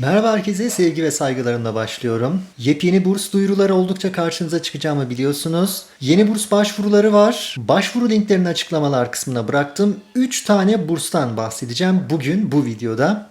Merhaba herkese sevgi ve saygılarımla başlıyorum. Yepyeni burs duyuruları oldukça karşınıza çıkacağımı biliyorsunuz. Yeni burs başvuruları var. Başvuru linklerini açıklamalar kısmına bıraktım. 3 tane burstan bahsedeceğim bugün bu videoda.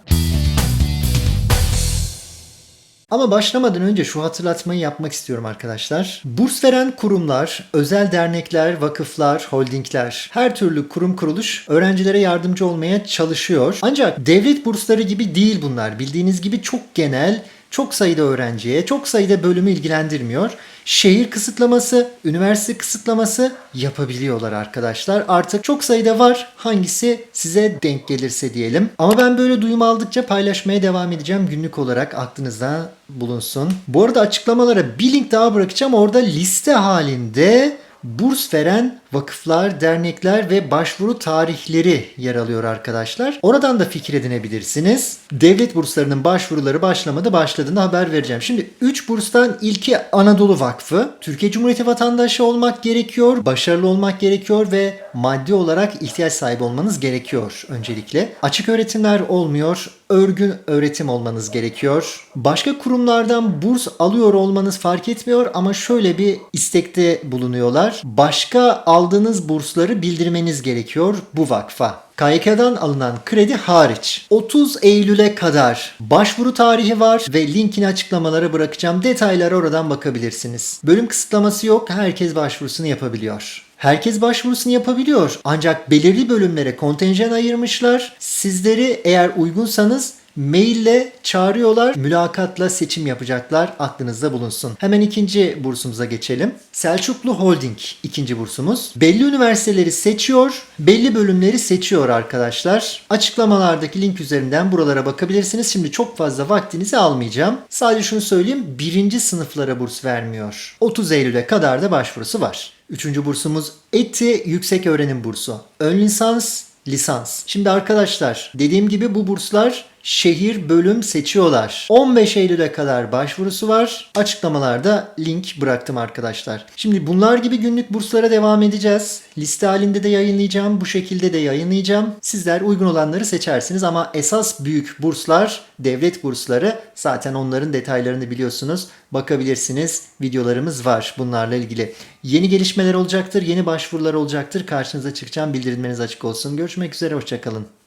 Ama başlamadan önce şu hatırlatmayı yapmak istiyorum arkadaşlar. Burs veren kurumlar, özel dernekler, vakıflar, holdingler, her türlü kurum kuruluş öğrencilere yardımcı olmaya çalışıyor. Ancak devlet bursları gibi değil bunlar. Bildiğiniz gibi çok genel, çok sayıda öğrenciye, çok sayıda bölümü ilgilendirmiyor. Şehir kısıtlaması, üniversite kısıtlaması yapabiliyorlar arkadaşlar. Artık çok sayıda var. Hangisi size denk gelirse diyelim. Ama ben böyle duyum aldıkça paylaşmaya devam edeceğim günlük olarak aklınızda bulunsun. Bu arada açıklamalara bir link daha bırakacağım. Orada liste halinde burs veren vakıflar, dernekler ve başvuru tarihleri yer alıyor arkadaşlar. Oradan da fikir edinebilirsiniz. Devlet burslarının başvuruları başlamadı, başladığında haber vereceğim. Şimdi 3 burstan ilki Anadolu Vakfı. Türkiye Cumhuriyeti vatandaşı olmak gerekiyor, başarılı olmak gerekiyor ve maddi olarak ihtiyaç sahibi olmanız gerekiyor öncelikle. Açık öğretimler olmuyor, örgün öğretim olmanız gerekiyor. Başka kurumlardan burs alıyor olmanız fark etmiyor ama şöyle bir istekte bulunuyorlar. Başka aldığınız bursları bildirmeniz gerekiyor bu vakfa. KYK'dan alınan kredi hariç 30 Eylül'e kadar başvuru tarihi var ve linkini açıklamalara bırakacağım. Detaylara oradan bakabilirsiniz. Bölüm kısıtlaması yok. Herkes başvurusunu yapabiliyor. Herkes başvurusunu yapabiliyor. Ancak belirli bölümlere kontenjan ayırmışlar. Sizleri eğer uygunsanız maille çağırıyorlar. Mülakatla seçim yapacaklar. Aklınızda bulunsun. Hemen ikinci bursumuza geçelim. Selçuklu Holding ikinci bursumuz. Belli üniversiteleri seçiyor. Belli bölümleri seçiyor arkadaşlar. Açıklamalardaki link üzerinden buralara bakabilirsiniz. Şimdi çok fazla vaktinizi almayacağım. Sadece şunu söyleyeyim. Birinci sınıflara burs vermiyor. 30 Eylül'e kadar da başvurusu var. Üçüncü bursumuz ETI Yüksek Öğrenim Bursu. Ön lisans, lisans. Şimdi arkadaşlar dediğim gibi bu burslar şehir bölüm seçiyorlar. 15 Eylül'e kadar başvurusu var. Açıklamalarda link bıraktım arkadaşlar. Şimdi bunlar gibi günlük burslara devam edeceğiz. Liste halinde de yayınlayacağım. Bu şekilde de yayınlayacağım. Sizler uygun olanları seçersiniz ama esas büyük burslar devlet bursları. Zaten onların detaylarını biliyorsunuz. Bakabilirsiniz. Videolarımız var bunlarla ilgili. Yeni gelişmeler olacaktır. Yeni başvurular olacaktır. Karşınıza çıkacağım. Bildirimleriniz açık olsun. Görüşmek üzere. Hoşçakalın.